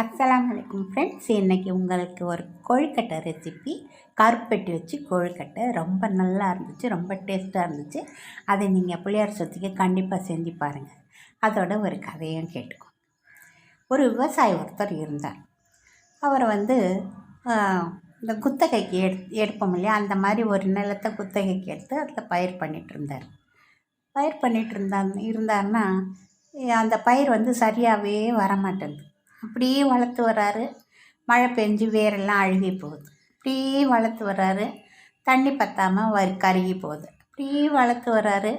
அஸ்லாம் அலைக்கும் ஃப்ரெண்ட்ஸ் இன்றைக்கி உங்களுக்கு ஒரு கொழுக்கட்டை ரெசிபி கருப்பட்டி வச்சு கொழுக்கட்டை. ரொம்ப நல்லா இருந்துச்சு ரொம்ப டேஸ்ட்டாக இருந்துச்சு. அதை நீங்கள் பிள்ளையார் சொத்துக்கு கண்டிப்பாக செஞ்சு பாருங்கள் அதோட ஒரு கதையும் கேட்டுக்கோங்க. ஒரு விவசாயி ஒருத்தர் இருந்தார். அவர் வந்து இந்த குத்தகைக்கு எடு எடுப்போம் இல்லையா? அந்த மாதிரி ஒரு நிலத்தை குத்தகைக்கு எடுத்து அதில் பயிர் பண்ணிகிட்டு இருந்தார். பயிர் பண்ணிகிட்டு இருந்தா இருந்தாருன்னா அந்த பயிர் வந்து சரியாகவே வரமாட்டேங்குது. அப்படியே வளர்த்து வராரு. மழை பெஞ்சு வேரெல்லாம் அழுகி போகுது. அப்படியே வளர்த்து வராரு. தண்ணி பத்தாமல் வரி கருகி போகுது. அப்படியே வளர்த்து வராரு.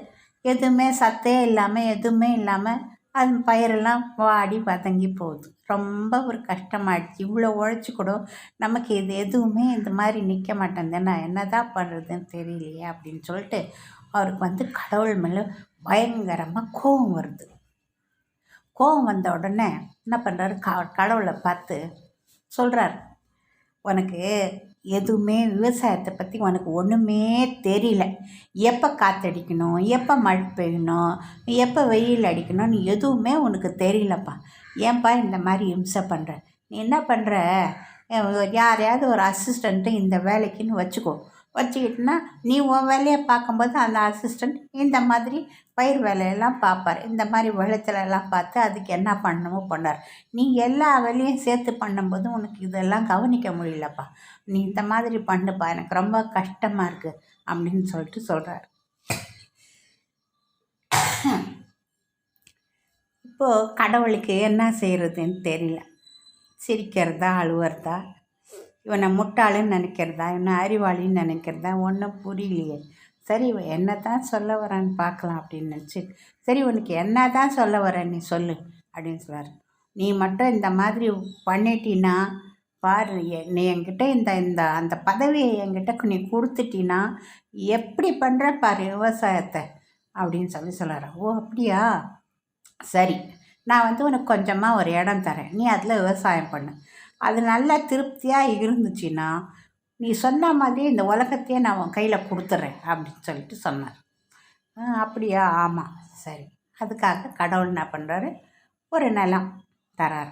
எதுவுமே சத்தே இல்லாமல் எதுவுமே இல்லாமல் அது பயிரெல்லாம் வாடி வதங்கி போகுது. ரொம்ப ஒரு கஷ்டமாயிடுச்சு. இவ்வளோ உழைச்சி கூட நமக்கு இது எதுவுமே இந்த மாதிரி நிற்க மாட்டேன் நான் என்ன தான் பண்ணுறதுன்னு தெரியலையே அப்படின்னு சொல்லிட்டு அவருக்கு வந்து கடவுள் மேலே பயங்கரமாக கோவம் வருது. கோபம் வந்த உடனே என்ன பண்ணுறாரு க கடவுளை பார்த்து சொல்கிறார் உனக்கு எதுவுமே விவசாயத்தை பற்றி உனக்கு ஒன்றுமே தெரியல. எப்போ காற்றடிக்கணும் எப்போ மழை பெய்யணும்? எப்போ வெயில் அடிக்கணும்னு எதுவுமே உனக்கு தெரியலப்பா. ஏன்பா இந்த மாதிரி இம்சை பண்ணுற நீ என்ன பண்ணுற யாரையாவது ஒரு அசிஸ்டண்ட்டு இந்த வேலைக்குன்னு வச்சுக்கோ. வச்சுக்கிட்டுனா நீ உன் வேலையை பார்க்கும்போது அந்த அசிஸ்டண்ட் இந்த மாதிரி பயிர் வேலையெல்லாம் பார்ப்பார். இந்த மாதிரி வெள்ளத்துலலாம் பார்த்து அதுக்கு என்ன பண்ணணுமோ பண்ணார் நீ எல்லா வேலையும் சேர்த்து பண்ணும்போது உனக்கு இதெல்லாம் கவனிக்க முடியலப்பா. நீ இந்த மாதிரி பண்ணுப்பா எனக்கு ரொம்ப கஷ்டமாக இருக்குது அப்படின்னு சொல்லிட்டு சொல்கிறார் இப்போது கடவுளுக்கு என்ன செய்கிறதுன்னு தெரியல. சிரிக்கிறதா அழுவுறதா இவனை முட்டாளுன்னு நினைக்கிறதா? இவனை அறிவாளின்னு நினைக்கிறதா? ஒன்றும் புரியலையே. சரி இவன் என்ன தான் சொல்ல வரான்னு பார்க்கலாம் அப்படின்னு நினச்சி சரி உனக்கு என்ன தான் சொல்ல வர நீ சொல்லு அப்படின்னு சொல்கிறார் நீ மட்டும் இந்த மாதிரி பண்ணிட்டீன்னா பாரு எ- நீ என்கிட்ட இந்த இந்த அந்த பதவியை என்கிட்ட நீ கொடுத்துட்டீன்னா எப்படி பண்ணுற பாரு விவசாயத்தை அப்படின்னு சொல்லி சொல்கிறார் ஓ அப்படியா? சரி நான் வந்து உனக்கு கொஞ்சமாக ஒரு இடம் தரேன். நீ அதில் விவசாயம் பண்ணு. அது நல்லா திருப்தியாக இருந்துச்சுன்னா நீ சொன்ன மாதிரி இந்த உலகத்தையே நான் உன் கையில் கொடுத்துட்றேன் அப்படின்னு சொல்லிட்டு சொன்னார். "ஆ, அப்படியா? ஆமாம் சரி. அதுக்காக கடவுள் என்ன பண்ணுறாரு ஒரு நிலம் தரார்.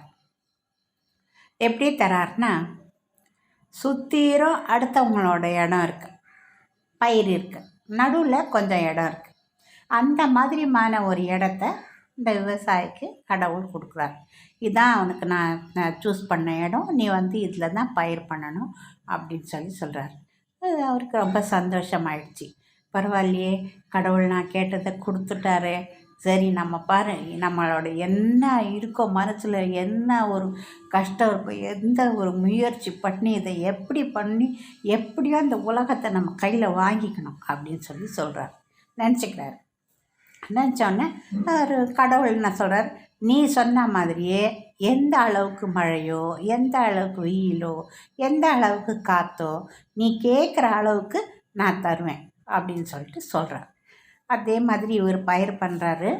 எப்படி தராருன்னா சுத்தீரம் அடுத்தவங்களோட இடம் இருக்குது பயிர் இருக்குது நடுவில் கொஞ்சம் இடம் இருக்குது அந்த மாதிரிமான ஒரு இடத்த இந்த விவசாயிக்கு கடவுள் கொடுக்குறாரு. இதான் அவனுக்கு நான் நான் சூஸ் பண்ண இடம். நீ வந்து இதில் தான் பயிர் பண்ணணும் அப்படின்னு சொல்லி சொல்கிறாரு அவருக்கு ரொம்ப சந்தோஷமாயிடுச்சு. பரவாயில்லையே கடவுள் நான் கேட்டதை கொடுத்துட்டாரே. சரி நம்ம பாரு நம்மளோட என்ன இருக்கோ மனசில் என்ன ஒரு கஷ்டம் இருக்கோ எந்த ஒரு முயற்சி பண்ணி இதை எப்படி பண்ணி எப்படியோ அந்த உலகத்தை நம்ம கையில் வாங்கிக்கணும் அப்படின்னு சொல்லி சொல்கிறார் நினச்சிக்கிறாரு. நினச்சோன்னே ஒரு கடவுள் என்ன சொல்கிறார் நீ சொன்ன மாதிரியே எந்த அளவுக்கு மழையோ எந்த அளவுக்கு வெயிலோ எந்த அளவுக்கு காற்றோ நீ கேட்குற அளவுக்கு நான் தருவேன் அப்படின்னு சொல்லிட்டு சொல்கிறார் அதே மாதிரி இவர் பயிர் பண்ணுறாரு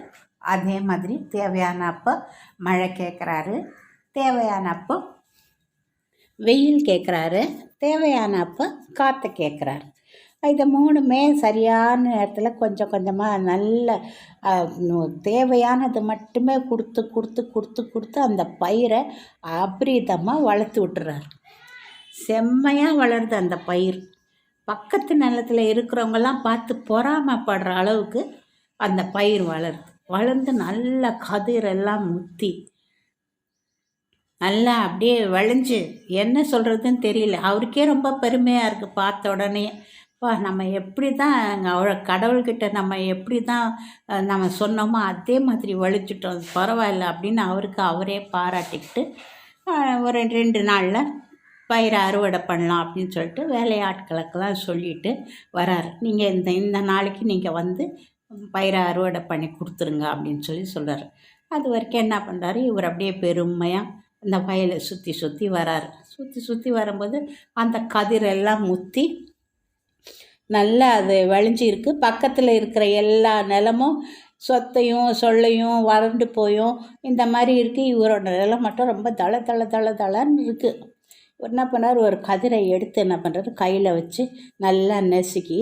அதே மாதிரி தேவையான அப்போ மழை கேட்குறாரு தேவையான அப்போ வெயில் கேட்குறாரு தேவையான அப்போ காற்று கேட்குறாரு இது மூணுமே சரியான நேரத்தில் கொஞ்சம் கொஞ்சமாக நல்ல தேவையானது மட்டுமே கொடுத்து கொடுத்து கொடுத்து கொடுத்து அந்த பயிரை அபரீதமாக வளர்த்து விட்டுறாரு. செம்மையாக வளருது அந்த பயிர். பக்கத்து நிலத்தில் இருக்கிறவங்கெல்லாம் பார்த்து பொறாமைப்படுற அளவுக்கு அந்த பயிர் வளருது. வளர்ந்து நல்ல கதிரெல்லாம் முத்தி நல்லா அப்படியே விளைஞ்சு என்ன சொல்கிறதுன்னு தெரியல. அவருக்கே ரொம்ப பெருமையாக இருக்குது பார்த்த உடனே பா நம்ம எப்படி தான் அவ்வளோ கடவுள்கிட்ட நம்ம எப்படி தான் நம்ம சொன்னோமோ அதே மாதிரி வலிச்சிட்டோம். பரவாயில்ல அப்படின்னு அவருக்கு அவரே பாராட்டிக்கிட்டு ஒரு ரெண்டு நாளில் பயிரை அறுவடை பண்ணலாம் அப்படின்னு சொல்லிட்டு வேலையாட்களுக்கெல்லாம் சொல்லிட்டு வராரு. நீங்கள் இந்த இந்த நாளைக்கு நீங்கள் வந்து பயிரை அறுவடை பண்ணி கொடுத்துருங்க அப்படின்னு சொல்லி சொல்கிறாரு அது வரைக்கும் என்ன பண்ணுறாரு இவர் அப்படியே பெருமையாக அந்த வயலை சுற்றி சுற்றி வராரு. சுற்றி சுற்றி வரும்போது அந்த கதிரெல்லாம் முற்றி நல்லா அது வழிஞ்சு இருக்கு பக்கத்தில் இருக்கிற எல்லா நிலமும் சொத்தையும் சொல்லையும் வறண்டு போயும். இந்த மாதிரி இருக்குது இவரோட நிலம் மட்டும் ரொம்ப தள தள தள தளன்னு இருக்குது என்ன பண்ணார்? ஒரு கதிரை எடுத்து என்ன பண்ணுறாரு கையில் வச்சு நல்லா நெசுக்கி